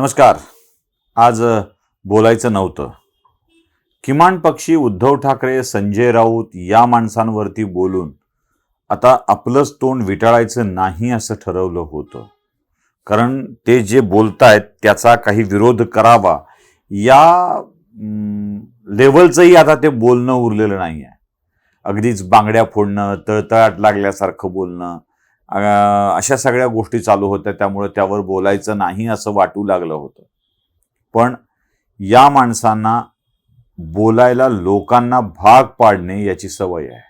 नमस्कार. आज बोलायचं नव्हतं. किमान पक्षी उद्धव ठाकरे संजय राऊत या माणसांवरती बोलून आता आपलंच तोंड विटाळायचं नाही असं ठरवलं होतं. कारण ते जे बोलतायत त्याचा काही विरोध करावा या लेवलचंही आता ते बोलणं उरलेलं नाही आहे अगदीच बांगड्या फोडणं तळतळाट लागल्यासारखं बोलणं अशा सगळ्या गोष्टी चालू होत्या त्यामुळे त्यावर बोलायचं नाही असं वाटू लागलं होतं. पण या माणसांना बोलायला लोकांना भाग पाडणे याची सवय आहे.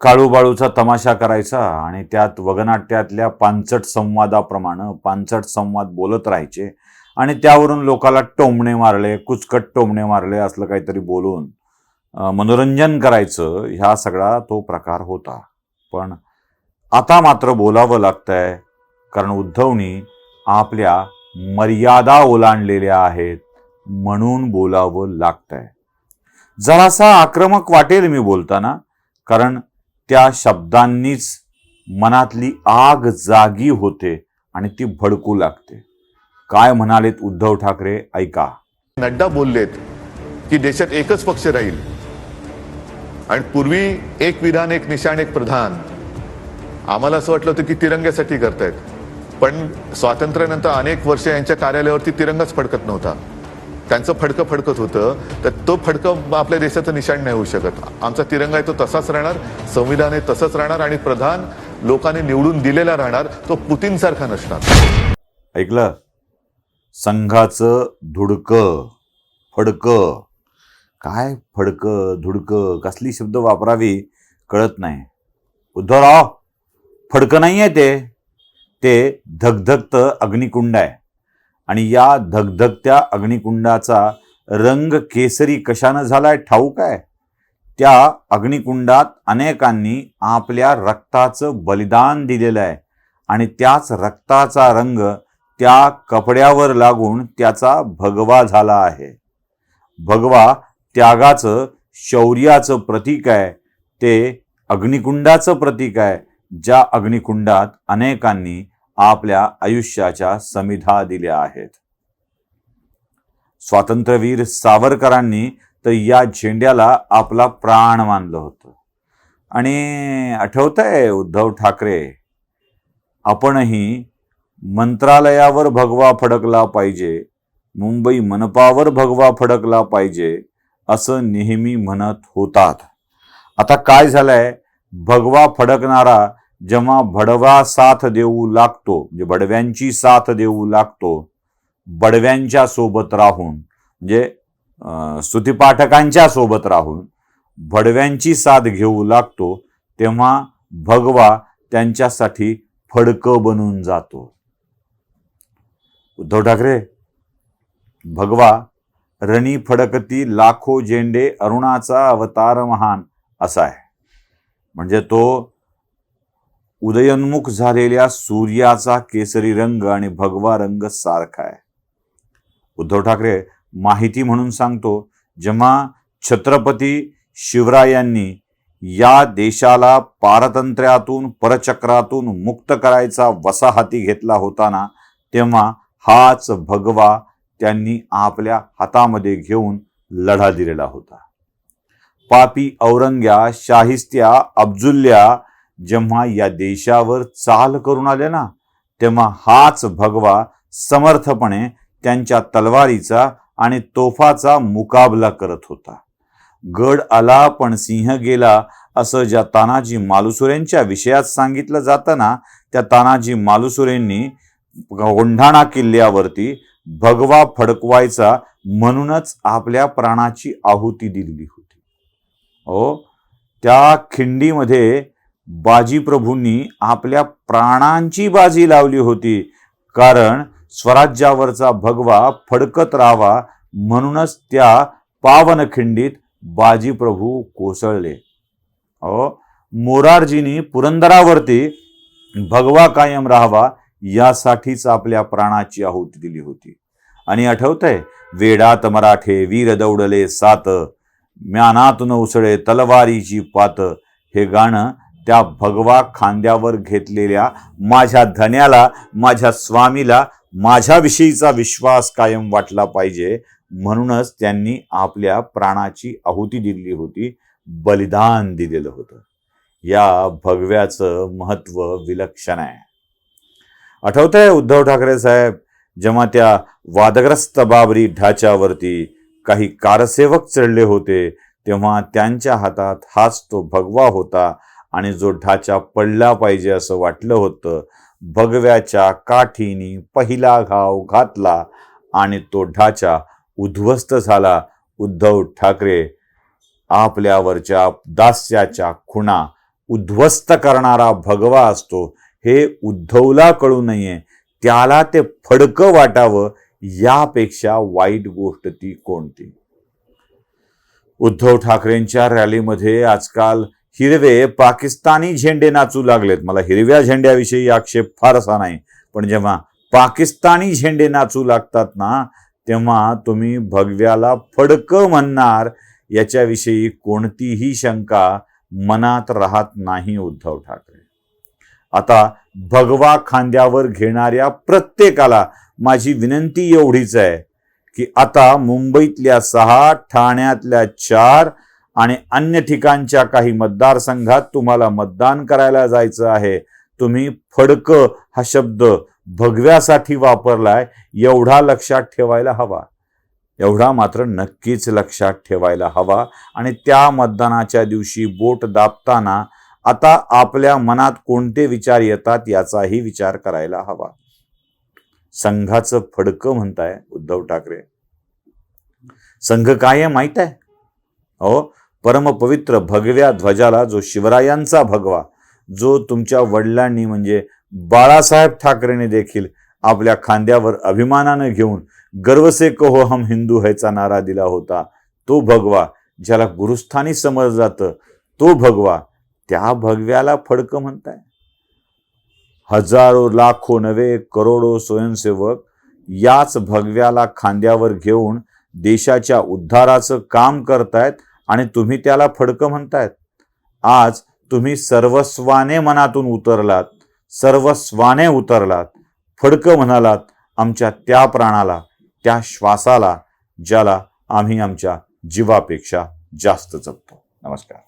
काळूबाळूचा तमाशा करायचा आणि त्यात वगनाट्यातल्या पांचट संवादाप्रमाणे पांचट संवाद बोलत राहायचे आणि त्यावरून लोकाला टोमणे मारले कुचकट टोमणे मारले असलं काहीतरी बोलून मनोरंजन करायचं ह्या सगळा तो प्रकार होता. पण आता मात्र बोलावं लागतंय कारण उद्धवनी आपल्या मर्यादा ओलांडलेल्या आहेत म्हणून बोलावं लागतंय. जरासा आक्रमक वाटेल मी बोलताना कारण त्या शब्दांनीच मनातली आग जागी होते आणि ती भडकू लागते. काय म्हणालेत उद्धव ठाकरे ऐका. नड्डा बोललेत की देशात एकच पक्ष राहील. आणि पूर्वी एक विधान एक निशाण एक प्रधान. आम्हाला असं वाटलं होतं की तिरंग्यासाठी करतायत. पण स्वातंत्र्यानंतर अनेक वर्ष यांच्या कार्यालयावरती तिरंगाच फडकत नव्हता. त्यांचं फडकं फडकत होतं तर तो फडकं आपल्या देशाचं निशाण नाही होऊ शकत. आमचा तिरंगा आहे तो तसाच राहणार संविधान आहे तसंच राहणार आणि प्रधान लोकांनी निवडून दिलेला राहणार तो पुतीनसारखा नसणार. ऐकलं? संघाचं धुडकं फडकं. काय फडकं धुडकं? कसली शब्द वापरावी? कळत नाही. उद्धवराव फडकं नाही आहे ते. ते धगधगतं अग्निकुंड आहे. आणि या धगधगत्या अग्निकुंडाचा रंग केसरी कशानं झालाय ठाऊक आहे? त्या अग्निकुंडात अनेकांनी आपल्या रक्ताचं बलिदान दिलेलं आहे. आणि त्याच रक्ताचा रंग त्या कपड्यावर लागून त्याचा भगवा झाला आहे. भगवा त्यागाचं शौर्याचं प्रतीक आहे. ते अग्निकुंडाचं प्रतीक आहे. ज्या अग्निकुंडात अनेकांनी आपल्या आयुष्याच्या समिधा दिल्या आहेत. स्वातंत्र्यवीर सावरकरांनी तर या झेंड्याला आपला प्राण मानलं होतं. आणि आठवतंय उद्धव ठाकरे आपणही मंत्रालयावर भगवा फडकला पाहिजे मुंबई मनपावर भगवा फडकला पाहिजे असं नेहमी म्हणत होतात. आता काय झालंय? भगवा फडकणारा जेव्हा भडवा साथ देऊ लागतो म्हणजे बडव्यांची साथ देऊ लागतो बडव्यांच्या सोबत राहून म्हणजे अं, स्तुतिपाठकांच्या सोबत राहून भडव्यांची साथ घेऊ लागतो तेव्हा भगवा त्यांच्यासाठी फडकं बनून जातो. उद्धव ठाकरे भगवा रणी फडकती लाखो झेंडे अरुणाचा अवतार महान असा आहे. म्हणजे तो उदयोन्मुख झालेल्या सूर्याचा केसरी रंग आणि भगवा रंग सारखा आहे. उद्धव ठाकरे माहिती म्हणून सांगतो जेव्हा छत्रपती शिवरायांनी या देशाला पारतंत्र्यातून परचक्रातून मुक्त करायचा वसा हाती घेतला होता ना तेव्हा हाच भगवा त्यांनी आपल्या हातामध्ये घेऊन लढा दिलेला होता. पापी औरंग्या शाहिस्त्या अब्जुल्या जेव्हा या देशावर चाल करून आले ना तेव्हा हाच भगवा समर्थपणे त्यांच्या तलवारीचा आणि तोफाचा मुकाबला करत होता. गड आला पण सिंह गेला असं ज्या तानाजी मालुसुरेंच्या विषयात सांगितलं जाताना त्या तानाजी मालुसुरेंनी गोंढाणा किल्ल्यावरती भगवा फडकवायचा म्हणूनच आपल्या प्राणाची आहुती दिलेली होती. हो? त्या खिंडीमध्ये बाजीप्रभूंनी आपल्या प्राणांची बाजी लावली होती. कारण स्वराज्यावरचा भगवा फडकत राहावा म्हणूनच त्या पावनखिंडीत बाजीप्रभू कोसळले. हो? मोरारजींनी पुरंदरावरती भगवा कायम राहावा यासाठीच आपल्या प्राणाची आहुती दिली होती. आणि आठवतंय वेडात मराठे वीर दौडले सात म्यानातून उसळे तलवारीची पात. हे गाणं त्या भगवा खांद्यावर घेतलेल्या माझ्या धन्याला माझ्या स्वामीला माझ्याविषयीचा विश्वास कायम वाटला पाहिजे. म्हणूनच त्यांनी आपल्या प्राणाची आहुती दिली होती बलिदान दिलेलं होतं. या भगव्याचं महत्त्व विलक्षण आहे. आठवतंय उद्धव ठाकरे साहेब जेव्हा त्या वादग्रस्त बाबरी ढाच्यावरती काही कारसेवक चढले होते तेव्हा त्यांच्या हातात हाच तो भगवा होता आणि जो ढाचा पडला पाहिजे असं वाटलं होतं भगव्याच्या काठीनी पहिला घाव घातला आणि तो ढाचा उद्ध्वस्त झाला उद्धव ठाकरे आपल्यावरच्या दास्याच्या खुणा उद्ध्वस्त करणारा भगवा असतो हे उद्धवला कळू नये त्याला ते फडकं वाटावं यापेक्षा वाईट गोष्ट ती कोणती? उद्धव ठाकरेंच्या रॅलीमध्ये आजकाल हिरवे पाकिस्तानी झेंडे नाचू लागलेत. मला हिरव्या झेंड्याविषयी आक्षेप फारसा नाही पण जेव्हा पाकिस्तानी झेंडे नाचू लागतात ना तेव्हा तुम्ही भगव्याला फडकं म्हणणार याच्याविषयी कोणतीही शंका मनात राहत नाही उद्धव ठाकरे. आता भगवा खांद्यावर घेणाऱ्या प्रत्येकाला माझी विनंती एवढीच आहे की आता मुंबईतल्या सहा ठाण्यातल्या चार आणि अन्य ठिकाणच्या काही मतदारसंघात तुम्हाला मतदान करायला जायचं आहे. तुम्ही फडकं हा शब्द भगव्यासाठी वापरलाय एवढा लक्षात ठेवायला हवा. एवढा मात्र नक्कीच लक्षात ठेवायला हवा. आणि त्या मतदानाच्या दिवशी बोट दाबताना आता आपल्या मनात कोणते विचार येतात याचाही विचार करायला हवा. संघाचं फडकं म्हणताय उद्धव ठाकरे. संघ काय आहे माहीत आहे? हो परमपवित्र भगव्या ध्वजाला जो शिवरायांचा भगवा जो तुमच्या वडिलांनी म्हणजे बाळासाहेब ठाकरेने देखील आपल्या खांद्यावर अभिमानानं घेऊन गर्व से कहो हम हिंदू ह्याचा नारा दिला होता तो भगवा ज्याला गुरुस्थानी समजलं जातं तो भगवा त्या भगव्याला फडकं म्हणताय? हजारो लाखो नव्हे करोडो स्वयंसेवक याच भगव्याला खांद्यावर घेऊन देशाच्या उद्धाराचं काम करतायत आणि तुम्ही त्याला फडकं म्हणतायत. आज तुम्ही सर्वस्वाने मनातून उतरलात सर्वस्वाने उतरलात फडकं म्हणालात आमच्या त्या प्राणाला त्या श्वासाला ज्याला आम्ही आमच्या जीवापेक्षा जास्त जपतो. नमस्कार.